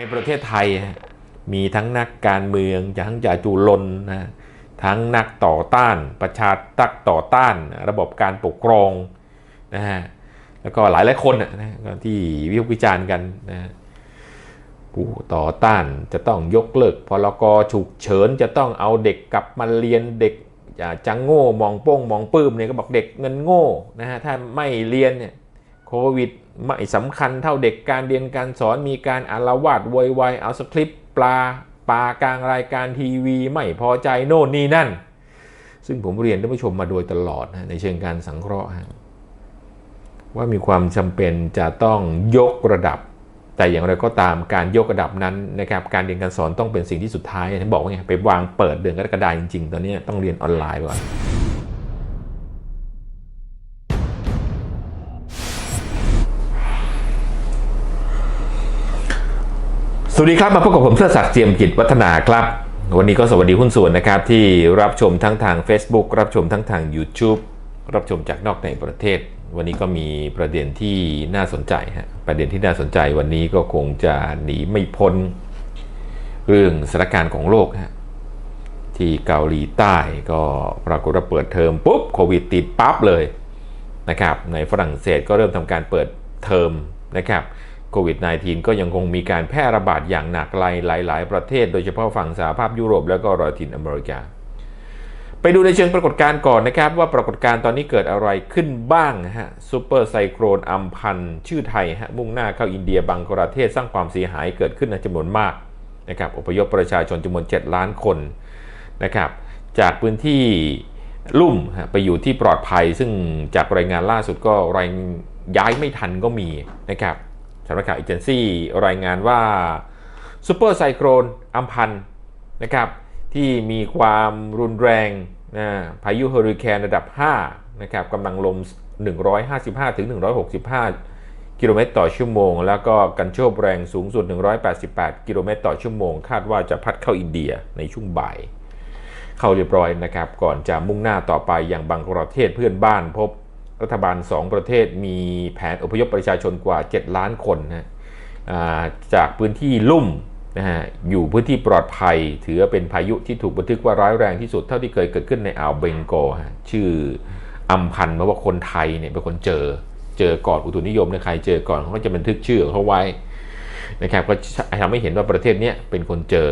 ในประเทศไทยมีทั้งนักการเมืองทั้งจ่าจุลนนะทั้งนักต่อต้าน ประชาตักต่อต้าน ระบบการปกครองนะฮะแล้วก็หลายหลายคนนะที่วิพากษ์วิจารณ์กันนะผู้ต่อต้านจะต้องยกเลิกพรกฉุกเฉินจะต้องเอาเด็กกลับมาเรียนเด็กจังโง่มองโป้งมองปื้มเนี่ยก็บอกเด็กเงินโง่นะฮะถ้าไม่เรียนเนี่ยโควิด ไม่สำคัญเท่าเด็กการเรียนการสอนมีการอารวาสโวยวายเอาสคริปต์ปลาปลากลางรายการทีวี ไม่พอใจโน่นนี่นั่น ซึ่งผมเรียนท่านผู้ชมมาโดยตลอดนะในเชิงการสังเคราะห์ว่ามีความจำเป็นจะต้องยกระดับ แต่อย่างไรก็ตามการยกระดับนั้นนะครับการเรียนการสอนต้องเป็นสิ่งที่สุดท้ายท่านบอกว่าไงไปวางเปิดเดือนกรกฎาคมจริงๆ ตอนนี้ต้องเรียนออนไลน์ก่อน สวัสดีครับ มาพบกับผมเสื้อศักดิ์เจียมกิจวัฒนาครับ วันนี้ก็สวัสดีหุ้นส่วนนะครับ ที่รับชมทั้งทาง Facebook รับชมทั้งทาง YouTube รับชมจากนอกในประเทศ วันนี้ก็มีประเด็นที่น่าสนใจฮะประเด็นที่น่าสนใจวันนี้ก็คงจะหนีไม่พ้น เรื่องสถานการณ์ของโลกฮะที่เกาหลีใต้ก็ปรากฏว่าเปิดเทอมปุ๊บโควิดติดปั๊บเลยนะครับในฝรั่งเศสก็เริ่มทำการเปิดเทอมนะครับ โควิด -19 ก็ยังคงมีการแพร่ระบาดอย่างหนักหลายหลายๆประเทศ โดยเฉพาะฝั่งสหภาพยุโรปแล้วก็ลาตินอเมริกา ไปดูในเชิงปรากฏการณ์ก่อนนะครับ ว่าปรากฏการณ์ตอนนี้เกิดอะไรขึ้นบ้างฮะซูเปอร์ไซโครนอัมพันชื่อไทยฮะมุ่งหน้าเข้าอินเดียบังกลาเทศสร้างความเสียหายเกิดขึ้นในจำนวนมากนะครับอพยพประชาชนจำนวน 7 ล้านคนนะครับจากพื้นที่ลุ่มไปอยู่ที่ปลอดภัย ซึ่งจากรายงานล่าสุดก็รายย้ายไม่ทันก็มีนะครับ สำนักข่าวเอเจนซี่รายงานว่าซูเปอร์ไซโครนอัมพันนะครับที่มีความรุนแรงนะพายุเฮอริเคนระดับ 5 นะครับกำลังลม 155ถึง165 กิโลเมตรต่อชั่วโมง แล้วก็กันโชกแรงสูงสุด 188 กิโลเมตรต่อชั่วโมง คาดว่าจะพัดเข้าอินเดียในช่วงบ่าย เข้าเรียบร้อยนะครับ ก่อนจะมุ่งหน้าต่อไปอย่างบังกลาเทศเพื่อนบ้านพบ รัฐบาล 2 ประเทศมีแผนอพยพประชาชนกว่า 7 ล้านคนนะจากพื้นที่ลุ่มนะฮะอยู่พื้นที่ปลอดภัย ถือว่าเป็นพายุที่ถูกบันทึกว่าร้ายแรงที่สุดเท่าที่เคยเกิดขึ้นในอ่าวเบงโกฮะชื่ออัมพันธ์เพราะว่าคนไทยเนี่ยเป็นคนเจอเจอก่อนอุตุนิยมเนี่ยใครเจอก่อนเขาก็จะบันทึกชื่อเขาไว้นะครับก็ทำให้เห็นว่าประเทศนี้เป็นคนเจอ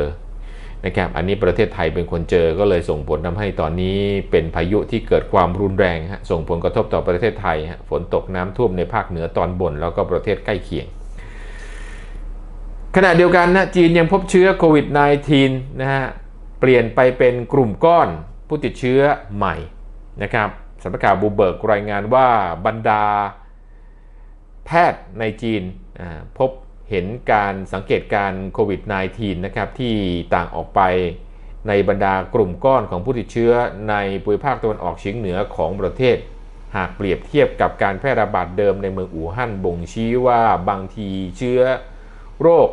นะครับอันนี้ประเทศไทยเป็นคนเจอก็เลยส่งผลทำให้ตอนนี้เป็นพายุที่เกิดความรุนแรงฮะส่งผลกระทบต่อประเทศไทยฮะฝนตกน้ำท่วมในภาคเหนือตอนบน แล้วก็ประเทศใกล้เคียง ขณะเดียวกันนะจีนยังพบเชื้อโควิด -19 นะฮะเปลี่ยนไปเป็นกลุ่มก้อนผู้ติดเชื้อใหม่นะครับสำนักข่าวบูเบิร์กรายงานว่าบรรดาแพทย์ในจีนพบ เห็นการสังเกตการโควิด -19 นะครับที่ต่างออกไปในบรรดากลุ่มก้อนของผู้ติดเชื้อในภูมิภาคตะวันออกเฉียงเหนือของประเทศ หากเปรียบเทียบกับการแพร่ระบาดเดิมในเมืองอู่ฮั่นบ่งชี้ว่าบางทีเชื้อโรค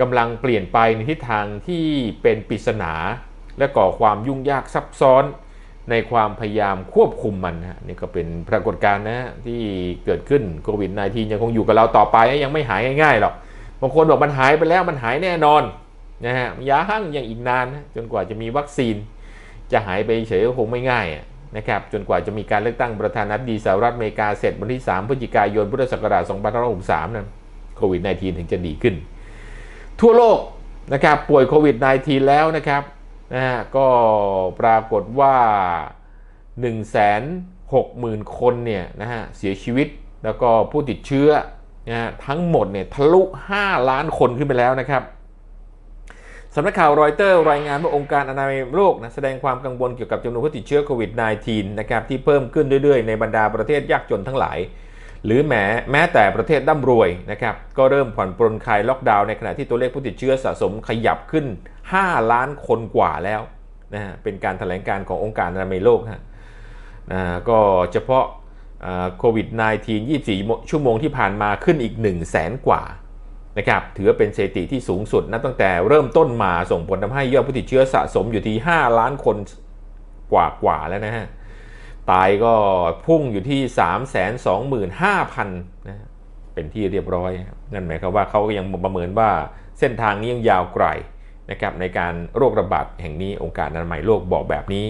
กำลังเปลี่ยนไปในทิศทางที่เป็นปริศนา และก่อความยุ่งยากซับซ้อนในความพยายามควบคุมมันนะนี่ก็เป็นปรากฏการณ์นะฮะที่เกิดขึ้นโควิด -19 ยังคงอยู่กับเราต่อไปยังไม่หายง่ายๆหรอก บางคนบอกมันหายไปแล้วมันหายแน่นอนนะฮะยาหั่งยังอีกนานนะจนกว่าจะมีวัคซีน จะหายไปเฉยก็คงไม่ง่ายนะครับจนกว่าจะมีการเลือกตั้งประธานาธิบดีสหรัฐอเมริกาเสร็จวันที่ 3พฤศจิกายนพุทธศักราช2563นะโควิด -19 ถึงจะดีขึ้น ทั่วโลกนะครับป่วยโควิด -19 แล้วนะครับนะฮะก็ปรากฏว่า 160,000 คนเนี่ยนะฮะเสียชีวิตแล้วก็ผู้ติดเชื้อ นะทั้งหมดเนี่ยทะลุ 5 ล้านคนขึ้นไปแล้วนะครับสำนักข่าวรอยเตอร์รายงานว่าองค์การอนามัยโลกนะแสดงความกังวลเกี่ยวกับจำนวนผู้ติดเชื้อโควิด -19 นะครับที่เพิ่มขึ้นเรื่อยๆ ในบรรดาประเทศยากจนทั้งหลาย หรือแม้แม้แต่ประเทศร่ำรวยนะครับก็เริ่มผ่อนปรนคลายล็อกดาวน์ในขณะที่ตัวเลขผู้ติดเชื้อสะสมขยับขึ้น 5 ล้านคนกว่าแล้วนะฮะเป็นการแถลงการขององค์การอนามัยโลกฮะนะก็เฉพาะ โควิด -19 24 ชั่วโมงที่ผ่านมาขึ้นอีก 1 0 0 0 0แสนกว่านะครับถือว่าเป็นสถิติที่สูงสุดนับตั้งแต่เริ่มต้นมาส่งผลทำให้ยอดผู้ติดเชื้อสะสมอยู่ที่ 5 ล้านคนกว่ากว่าๆแล้วนะฮะตายก็พุ่งอยู่ที่ 3 2 5 0 0 0นะเป็นที่เรียบร้อย นั่นหมายความว่าเขาก็ยังประเมินว่าเส้นทางนี้ยังยาวไกลนะครับในการโรคระบาดแห่งนี้องค์การอนามัยโลกบอกแบบนี้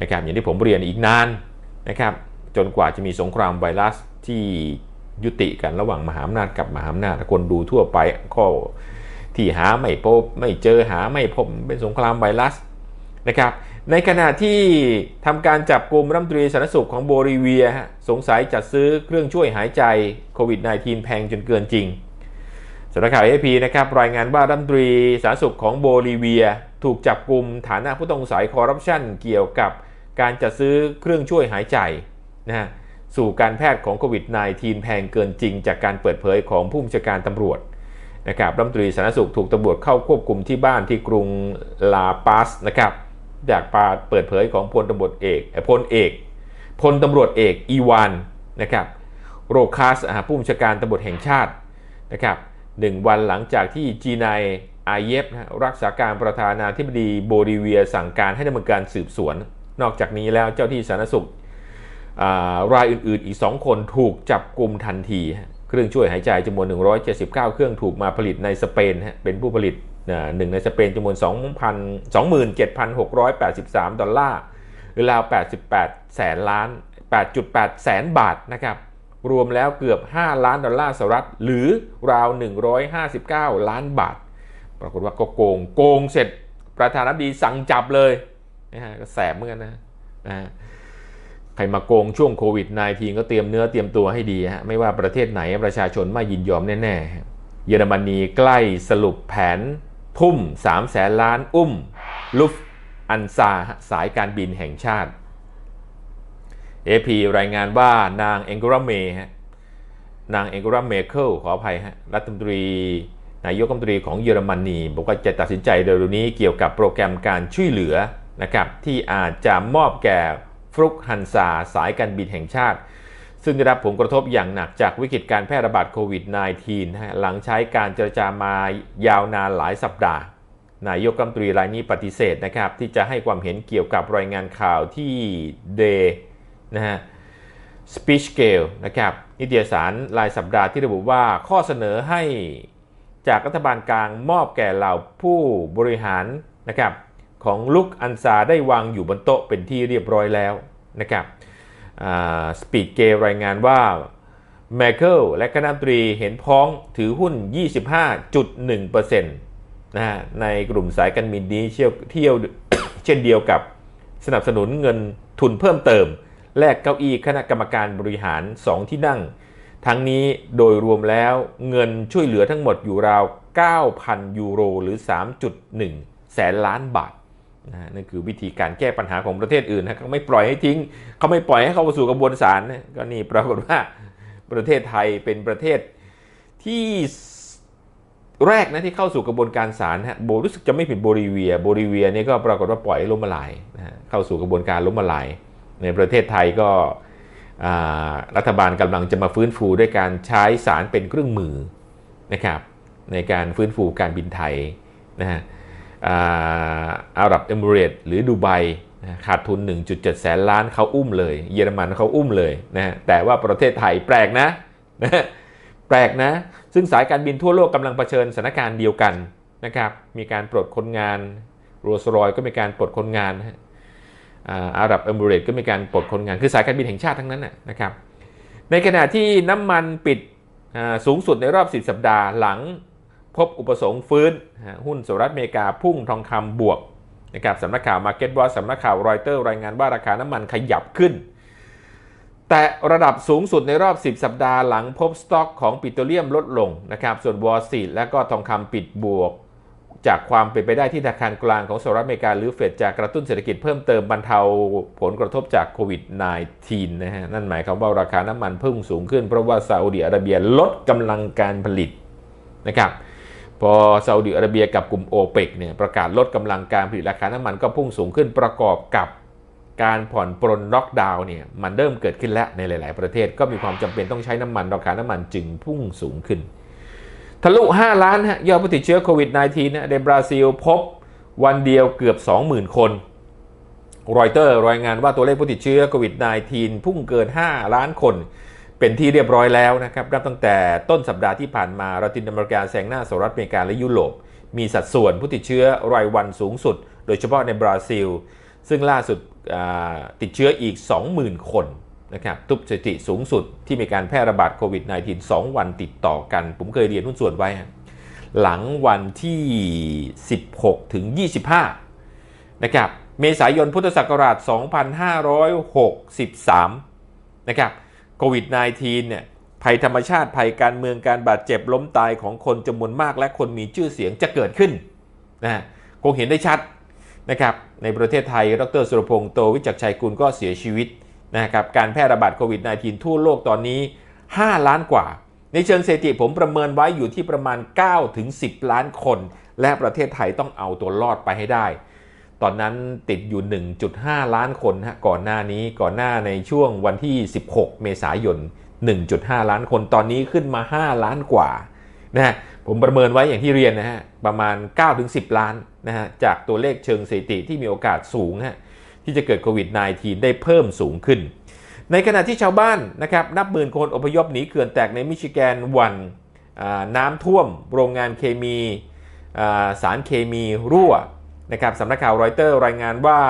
นะครับอย่างที่ผมเรียนอีกนานนะครับ จนกว่าจะมีสงครามไวรัสที่ยุติกันระหว่างมหาอำนาจกับมหาอำนาจคนดูทั่วไปก็ที่หาไม่พบไม่เจอหาไม่พบเป็นสงครามไวรัสนะครับ ในขณะที่ทำการจับกลุ่มรัฐมนตรีสาธารณสุขของโบลิเวีย สงสัยจัดซื้อเครื่องช่วยหายใจโควิด -19 แพงจนเกินจริงสำนักข่าวเอพีนะครับรายงานว่ารัฐมนตรีสาธารณสุขของโบลิเวีย ถูกจับกลุ่มฐานะผู้ต้องสงสัยคอร์รัปชันเกี่ยวกับการจัดซื้อเครื่องช่วยหายใจ นะฮะสู่การแพทย์ของโควิด -19 แพงเกินจริงจากการเปิดเผยของผู้บัญชาการตำรวจนะครับรัฐมนตรีสาธารณสุขถูกตำรวจเข้าควบคุมที่บ้านที่กรุงลาปาสนะครับจากปาเปิดเผยของพลตำรวจเอกพลเอกพลตำรวจเอกอีวานนะครับโรคัสาผู้บัญชาการตำรวจแห่งชาตินะครับหนึ่งวันหลังจากที่จีนายอาเยฟรักษาการประธานาธิบดีโบลิเวียสั่งการให้ดำเนินการสืบสวน นอกจากนี้แล้วเจ้าที่สาธารณสุข รายอื่นๆอีก 2 คนถูกจับกลุ่มทันที เครื่องช่วยหายใจจำนวน 179 เครื่องถูกมาผลิตในสเปนเป็นผู้ผลิตหนึ่งในสเปนจำนวน2,000 27,683 ดอลลาร์หรือราว 88 แสนล้าน 8.8 แสนบาทนะครับรวมแล้วเกือบ 5 ล้านดอลลาร์สหรัฐ หรือราว 159 ล้านบาท ปรากฏว่าก็โกง โกงเสร็จประธานาธิบดีสั่งจับเลยนะฮะก็แสบเหมือนกันนะนะฮะ ใครมาโกงช่วงโควิด -19 ก็เตรียมเนื้อเตรียมตัวให้ดีฮะไม่ว่าประเทศไหนประชาชนไม่ยินยอมแน่ๆ เยอรมนีใกล้สรุปแผน ทุ่ม3แสนล้านอุ้ม ลุฟอันซาสายการบินแห่งชาติ AP รายงานว่านางเองกราเมฮะนางเองกราเมเคิลขออภัยฮะรัฐมนตรีนายกรัฐมนตรีของเยอรมนีบอกว่าจะตัดสินใจเร็วนี้เกี่ยวกับโปรแกรมการช่วยเหลือนะครับที่อาจจะมอบแก่ ฟลุกฮันซาสายการบินแห่งชาติ ซึ่งได้รับผลกระทบอย่างหนักจากวิกฤตการแพร่ระบาดโควิด -19 หลังใช้การเจรจามายาวนานหลายสัปดาห์ นายกรัฐมนตรีรายนี้ปฏิเสธนะครับ ที่จะให้ความเห็นเกี่ยวกับรายงานข่าวที่เดนะฮะ Speech Scale นะครับนิตยสารรายสัปดาห์ที่ระบุว่าข้อเสนอให้จากรัฐบาลกลางมอบแก่เหล่าผู้บริหารนะครับ ของลุกอันซาได้วางอยู่บนโต๊ะเป็นที่เรียบร้อยแล้วนะครับสปีดเกรายงานว่าแมเคิลและคณะตรีเห็นพ้องถือหุ้น 25.1%นะฮะในกลุ่มสายการบินนี้เที่ยวเที่ยวเช่นเดียวกับสนับสนุนเงินทุนเพิ่มเติม แลกเก้าอี้คณะกรรมการบริหาร 2 ที่นั่ง ทั้งนี้โดยรวมแล้วเงินช่วยเหลือทั้งหมดอยู่ราว 9,000 ยูโร หรือ 3.1 แสนล้านบาท นะนั่นคือวิธีการแก้ปัญหาของประเทศอื่นนะเขาไม่ปล่อยให้ทิ้ง เขาไม่ปล่อยให้เข้าสู่กระบวนศาลนะก็นี่ปรากฏว่าประเทศไทยเป็นประเทศที่แรกนะที่เข้าสู่กระบวนการศาลฮะโบรู้สึกจะไม่ผิดโบลิเวียโบลิเวียนี่ก็ปรากฏว่าปล่อยล้มละลายนะเข้าสู่กระบวนการล้มละลาย ในประเทศไทยก็รัฐบาลกำลังจะมาฟื้นฟูด้วยการใช้สารเป็นเครื่องมือนะครับในการฟื้นฟูการบินไทยนะฮะ อาหรับเอมิเรตหรือดูไบขาดทุน 1.7 แสนล้านเขาอุ้มเลย เยอรมันเขาอุ้มเลยนะแต่ว่าประเทศไทยแปลกนะนะแปลกนะ ซึ่งสายการบินทั่วโลกกำลังเผชิญสถานการณ์เดียวกันนะครับ มีการปลดคนงานโรสรอยก็มีการปลดคนงานอาหรับเอมิเรตก็มีการปลดคนงาน คือสายการบินแห่งชาติทั้งนั้นนะนะครับ ในขณะที่น้ำมันปิดสูงสุดในรอบ 10 สัปดาห์หลัง พบอุปสงค์ฟื้น หุ้นสหรัฐอเมริกาพุ่งทองคำบวกนะครับสำนักข่าว Market Watch สำนักข่าวรอยเตอร์รายงานว่าราคาน้ำมันขยับขึ้น แต่ระดับสูงสุดในรอบ 10 สัปดาห์หลังพบสต็อกของปิโตรเลียมลดลงนะครับส่วนวอลซีดและก็ทองคำปิดบวก จากความเป็นไปได้ที่ธนาคารกลางของสหรัฐอเมริกาหรือเฟดจะกระตุ้นเศรษฐกิจเพิ่มเติมบรรเทาผลกระทบจากโควิด -19 นะฮะนั่นหมายความว่าราคาน้ำมันพิ่มสูงขึ้นเพราะว่าซาอุดิอาระเบียลดกำลังการผลิตนะครับ พอซาอุดิอาระเบียกับกลุ่มโอเปกเนี่ยประกาศลดกำลังการผลิตราคาน้ำมันก็พุ่งสูงขึ้นประกอบกับการผ่อนปรนล็อกดาวน์เนี่ยมันเริ่มเกิดขึ้นแล้วในหลาย ๆ ประเทศก็มีความจำเป็นต้องใช้น้ำมันราคาน้ำมันจึงพุ่งสูงขึ้น ทะลุ 5 ล้านฮะยอดผู้ติดเชื้อโควิด -19 นะในบราซิลพบวันเดียวเกือบ 20,000 คนรอยเตอร์รายงานว่าตัวเลขผู้ติดเชื้อโควิด -19 พุ่งเกิน 5 ล้านคน เป็นที่เรียบร้อยแล้วนะครับนับตั้งแต่ต้นสัปดาห์ที่ผ่านมาลาตินอเมริกาแซงหน้าสหรัฐอเมริกาและยุโรป มีสัดส่วนผู้ติดเชื้อรายวันสูงสุด โดยเฉพาะในบราซิล ซึ่งล่าสุดติดเชื้ออีก 20,000 คนนะครับทุบสถิติสูงสุดที่มีการแพร่ระบาดโควิด -19 2 วันติดต่อกัน ผมเคยเรียนหุ้นส่วนไว้ หลังวันที่ 16 ถึง 25 นะครับ เมษายนพุทธศักราช 2563 นะครับ โควิด -19 เนี่ยภัยธรรมชาติภัยการเมืองการบาดเจ็บล้มตายของคนจำนวนมากและคนมีชื่อเสียงจะเกิดขึ้นนะคงเห็นได้ชัดนะครับในประเทศไทย ดรสุรพงษ์โตวิจักชัยกุลก็เสียชีวิตนะครับการแพร่ระบาดโควิด -19 ทั่วโลกตอนนี้ 5 ล้านกว่า ในเชิงสถิติผมประเมินไว้อยู่ที่ประมาณ9ถึง10 ล้านคน และประเทศไทยต้องเอาตัวรอดไปให้ได้ ตอนนั้นติดอยู่ 1.5 ล้านคนฮะก่อนหน้านี้ก่อนหน้าในช่วงวันที่ 16 เมษายน 1.5 ล้านคนตอนนี้ขึ้นมา 5 ล้านกว่านะฮะผมประเมินไว้อย่างที่เรียนนะฮะประมาณ 9-10 ล้านนะฮะจากตัวเลขเชิงสถิติที่มีโอกาสสูงฮะที่จะเกิดโควิด -19 ได้เพิ่มสูงขึ้น ในขณะที่ชาวบ้านนะครับนับหมื่นคนอพยพหนีเขื่อนแตกในมิชิแกนวันน้ำท่วม โรงงานเคมีสารเคมีรั่ว นะครับสำนักข่าวรอยเตอร์รายงานว่า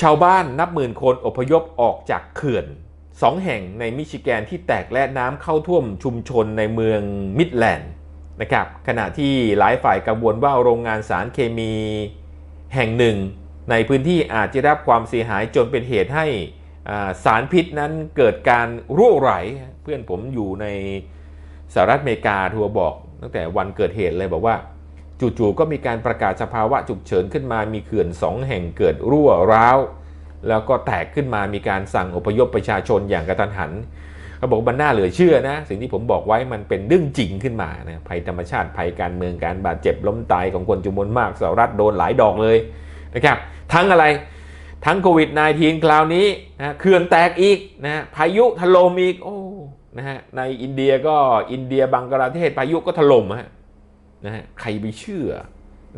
ชาวบ้านนับหมื่นคนอพยพออกจากเขื่อนสองแห่งในมิชิแกนที่แตกและน้ำเข้าท่วมชุมชนในเมืองมิดแลนด์นะครับขณะที่หลายฝ่ายกังวลว่าโรงงานสารเคมีแห่งหนึ่ง ในพื้นที่อาจจะได้รับความเสียหายจนเป็นเหตุให้สารพิษนั้นเกิดการรั่วไหล เพื่อนผมอยู่ในสหรัฐอเมริกาทัวร์บอกตั้งแต่วันเกิดเหตุเลยบอกว่า จู่ๆก็มีการประกาศสภาวะฉุกเฉินขึ้นมา มีเขื่อนสองแห่งเกิดรั่วร้าว แล้วก็แตกขึ้นมา มีการสั่งอพยพประชาชนอย่างกระทันหันเขาบอกมันน่าเหลือเชื่อนะ สิ่งที่ผมบอกไว้มันเป็นเรื่องจริงขึ้นมานะ ภัยธรรมชาติ ภัยการเมือง การบาดเจ็บล้มตายของคนจำนวนมาก สหรัฐโดนหลายดอกเลยนะครับ ทั้งอะไร ทั้งโควิด -19 คราวนี้นะเขื่อนแตกอีกนะ พายุถล่มอีก โอ้ นะฮะ ในอินเดียก็อินเดียบังกลาเทศพายุก็ถล่มฮะ นะฮะใครไปเชื่อ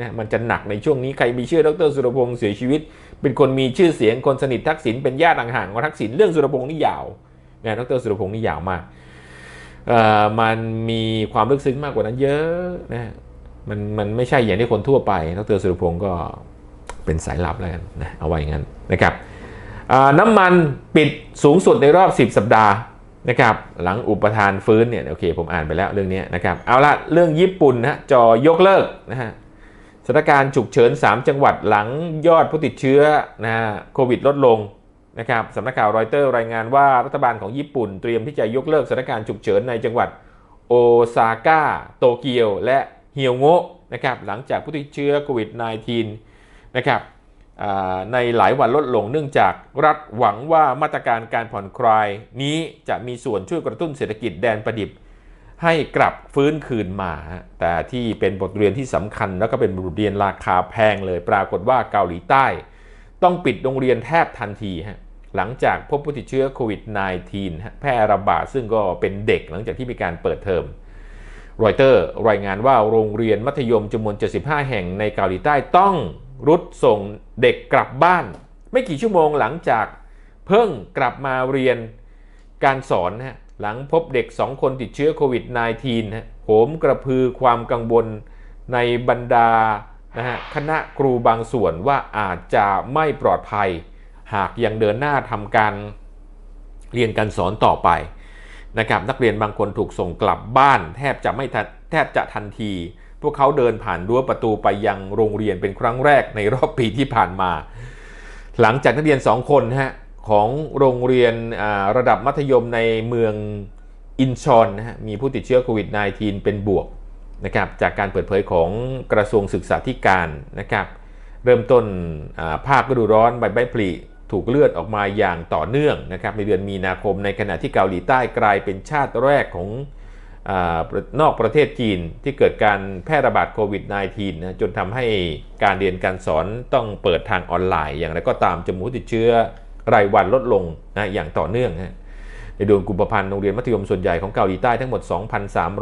นะมันจะหนักในช่วงนี้ใครไปเชื่อดรสุรพงษ์เสียชีวิต เป็นคนมีชื่อเสียงคนสนิททักษิณเป็นญาติห่างๆของทักษิณเรื่องสุรพงษ์นี่ยาวนะดรสุรพงษ์นี่ยาวมากมันมีความลึกซึ้งมากกว่านั้นเยอะนะมันมันไม่ใช่อย่างที่คนทั่วไปดรสุรพงษ์ก็เป็นสายลับแล้วกันนะเอาไว้อย่างนั้นนะครับน้ำมันปิดสูงสุดในรอบ 10 สัปดาห์ นะครับหลังอุปทานฟื้นเนี่ยโอเคผมอ่านไปแล้วเรื่องนี้นะครับเอาละเรื่องญี่ปุ่นนะจอยกเลิกนะฮะสถานการณ์ฉุกเฉิน 3 จังหวัดหลังยอดผู้ติดเชื้อนะฮะโควิดลดลงนะครับสำนักข่าวรอยเตอร์รายงานว่ารัฐบาลของญี่ปุ่นเตรียมที่จะยกเลิกสถานการณ์ฉุกเฉินในจังหวัดโอซาก้าโตเกียวและเฮียวโงะนะครับหลังจากผู้ติดเชื้อโควิด -19 นะครับ ในหลายวันลดลงเนื่องจากรัฐหวังว่ามาตรการการผ่อนคลายนี้จะมีส่วนช่วยกระตุ้นเศรษฐกิจแดนประดิบ ให้กลับฟื้นคืนมา แต่ที่เป็นบทเรียนที่สำคัญแล้วก็เป็นบทเรียนราคาแพงเลยปรากฏว่าเกาหลีใต้ ต้องปิดโรงเรียนแทบทันทีฮะหลังจากพบผู้ติดเชื้อโควิด -19 แพร่ระบาดซึ่งก็เป็นเด็กหลังจากที่มีการเปิดเทอมรอยเตอร์รายงานว่าโรงเรียนมัธยมจำนวน 75 แห่งในเกาหลีใต้ต้อง รุดส่งเด็กกลับบ้าน ไม่กี่ชั่วโมงหลังจากเพิ่งกลับมาเรียนการสอนนะฮะหลังพบเด็ก 2 คนติดเชื้อโควิด -19 ฮะโหมกระพือความกังวลในบรรดานะฮะคณะครูบางส่วนว่าอาจจะไม่ปลอดภัย หากยังเดินหน้าทำการเรียนการสอนต่อไปนะครับนักเรียนบางคนถูกส่งกลับบ้าน แทบจะไม่แทบจะทันที พวกเขาเดินผ่านรั้วประตูไปยังโรงเรียนเป็นครั้งแรกในรอบปีที่ผ่านมา หลังจากนักเรียน 2 คนฮะของโรงเรียนระดับมัธยมในเมืองอินชอนนะฮะมีผู้ติดเชื้อโควิด -19 เป็นบวกนะครับจากการเปิดเผยของกระทรวงศึกษาธิการนะครับเริ่มต้นภาคฤดูร้อนใบไม้ผลิถูกเลือนออกมาอย่างต่อเนื่องนะครับในเดือนมีนาคมในขณะที่เกาหลีใต้กลายเป็นชาติแรกของ นอกประเทศจีนที่เกิดการแพร่ระบาดโควิด -19 นะจนทำให้การเรียนการสอนต้องเปิดทางออนไลน์ อย่างไรก็ตามจำนวนผู้ติดเชื้อรายวันลดลงนะอย่างต่อเนื่องฮะในเดือนกุมภาพันธ์โรงเรียนมัธยมส่วนใหญ่ของเกาหลีใต้ทั้งหมด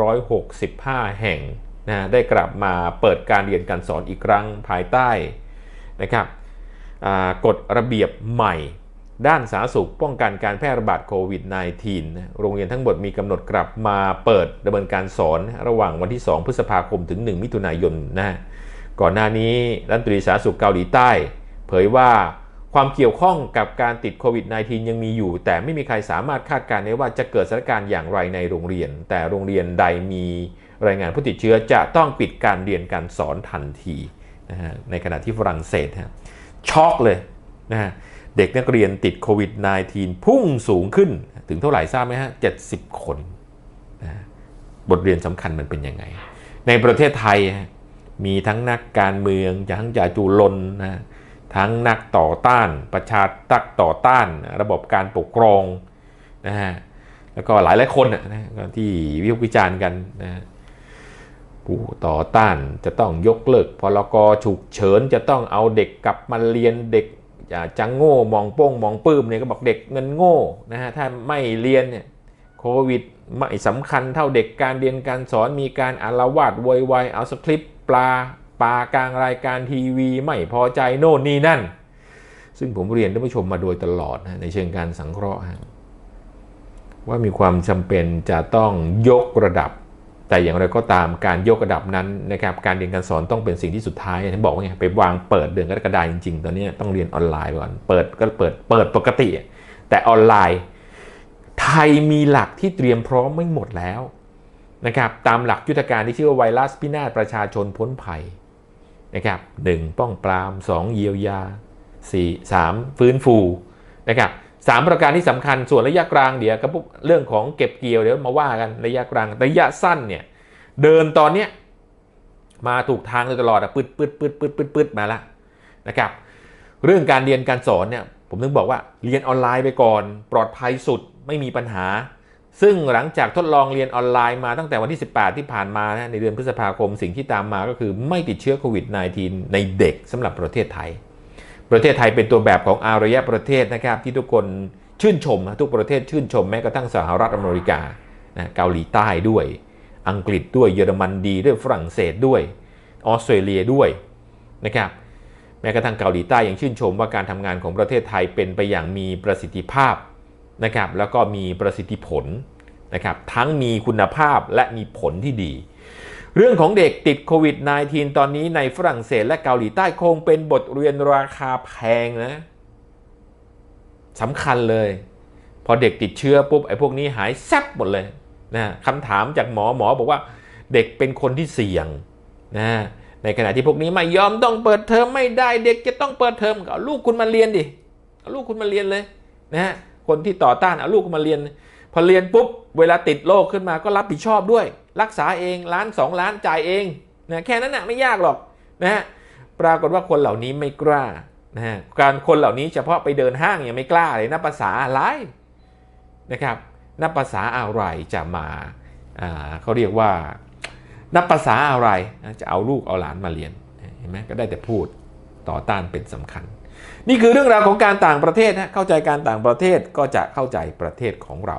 2,365 แห่งนะได้กลับมาเปิดการเรียนการสอนอีกครั้งภายใต้นะครับกฎระเบียบใหม่ ด้านสาธารณสุขป้องกันการแพร่ระบาดโควิด -19 โรงเรียนทั้งหมดมีกำหนดกลับมาเปิดดำเนินการสอนระหว่างวันที่ 2 พฤษภาคมถึง 1 มิถุนายนนะก่อนหน้านี้รัฐมนตรีสาธารณสุขเกาหลีใต้ เผยว่าความเกี่ยวข้องกับการติดโควิด -19 ยังมีอยู่ แต่ไม่มีใครสามารถคาดการณ์ได้ว่าจะเกิดสถานการณ์อย่างไรในโรงเรียน แต่โรงเรียนใดมีรายงานผู้ติดเชื้อจะต้องปิดการเรียนการสอนทันทีนะฮะในขณะที่ฝรั่งเศสฮะช็อกเลยนะฮะ เด็กนักเรียนติดโควิด -19 พุ่งสูงขึ้นถึงเท่าไหร่ทราบไหมฮะ 70 คนนะบทเรียนสำคัญมันเป็นยังไง ในประเทศไทยมีทั้งนักการเมืองทั้งจ่าจูลนนะทั้งนักต่อต้าน ประชาตักต่อต้าน ระบบการปกครองนะฮะแล้วก็หลายหลายคนนะที่วิพากษ์วิจารณ์กันนะผู้ต่อต้านจะต้องยกเลิกพลกฉุกเฉินจะต้องเอาเด็กกลับมาเรียนเด็ก จังโง่มองโป้งมองปื้มเนี่ยก็บอกเด็กเงินโง่นะฮะถ้าไม่เรียนเนี่ยโควิดไม่สำคัญเท่าเด็กการเรียนการสอนมีการอารวาสโวยวายเอาสคริปต์ปลาปลากลางรายการทีวี ไม่พอใจโน่นนี่นั่น ซึ่งผมเรียนท่านผู้ชมมาโดยตลอดนะในเชิงการสังเคราะห์ว่ามีความจำเป็นจะต้องยกระดับ แต่อย่างไรก็ตามการยกระดับนั้นนะครับการเรียนการสอนต้องเป็นสิ่งที่สุดท้ายท่านบอกว่าไงไปวางเปิดเดือนกรกฎาคมจริงๆ ตอนนี้ต้องเรียนออนไลน์ก่อนเปิดก็เปิดเปิดปกติ แต่ออนไลน์ ไทยมีหลักที่เตรียมพร้อมไม่หมดแล้วนะครับตามหลักยุทธการที่ชื่อว่าไวรัสพินาศประชาชนพ้นภัยนะครับหนึ่งป้องปราม 2 เยียวยา 4 3 ฟื้นฟูนะครับ สามประการที่สำคัญส่วนระยะกลางเดี๋ยวกับเรื่องของเก็บเกี่ยวเดี๋ยวมาว่ากันระยะกลางระยะสั้นเนี่ยเดินตอนเนี้ยมาถูกทางเลยตลอดอะปืดปืดปืดปืดปืดปืดมาละนะครับเรื่องการเรียนการสอนเนี่ยผมถึงบอกว่าเรียนออนไลน์ไปก่อน ปลอดภัยสุดไม่มีปัญหา ซึ่งหลังจากทดลองเรียนออนไลน์มาตั้งแต่วันที่ 18 ที่ผ่านมานะในเดือนพฤษภาคมสิ่งที่ตามมาก็คือไม่ติดเชื้อโควิด -19 ในเด็กสำหรับประเทศไทย ประเทศไทยเป็นตัวแบบของอารยประเทศนะครับที่ทุกคนชื่นชมทุกประเทศชื่นชมแม้กระทั่งสหรัฐอเมริกานะเกาหลีใต้ด้วย อังกฤษด้วยเยอรมันดีด้วยฝรั่งเศสด้วยออสเตรเลียด้วยนะครับแม้กระทั่งเกาหลีใต้ยังชื่นชมว่าการทำงานของประเทศไทยเป็นไปอย่างมีประสิทธิภาพนะครับแล้วก็มีประสิทธิผลนะครับทั้งมีคุณภาพและมีผลที่ดี เรื่องของเด็กติดโควิด -19 ตอนนี้ในฝรั่งเศสและเกาหลีใต้คงเป็นบทเรียนราคาแพงนะสำคัญเลย พอเด็กติดเชื้อปุ๊บไอ้พวกนี้หายแซบหมดเลยนะคำถามจากหมอหมอบอกว่าเด็กเป็นคนที่เสี่ยงนะในขณะที่พวกนี้ไม่ยอมต้องเปิดเทอมไม่ได้เด็กจะต้องเปิดเทอมก็เอาลูกคุณมาเรียนดิเอาลูกคุณมาเรียนเลยนะฮะคนที่ต่อต้านเอาลูกคุณมาเรียน พอเรียนปุ๊บเวลาติดโรคขึ้นมาก็รับผิดชอบด้วย รักษาเองล้านสองล้านจ่ายเองนะแค่นั้นนะไม่ยากหรอกนะฮะปรากฏว่าคนเหล่านี้ไม่กล้านะฮะการคนเหล่านี้เฉพาะไปเดินห้างยังไม่กล้าเลยนับภาษาอะไรนะครับนับภาษาอะไรจะมาอ่าเขาเรียกว่านับภาษาอะไรจะเอาลูกเอาหลานมาเรียนเห็นไหมก็ได้แต่พูดต่อต้านเป็นสำคัญ นี่คือเรื่องราวของการต่างประเทศนะเข้าใจการต่างประเทศก็จะเข้าใจประเทศของเรา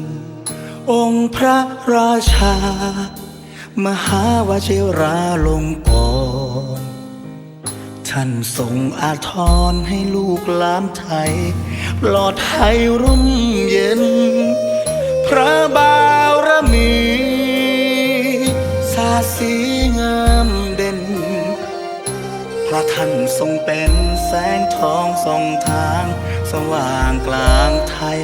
องค์พระราชา มหาวชิราลงกรท่านทรงอาทรให้ลูกหลานไทยปลอดภัยร่มเย็น พระบารมีสาสีงามเด่น พระท่านทรงเป็นแสงทองส่องทาง สว่างกลางไทย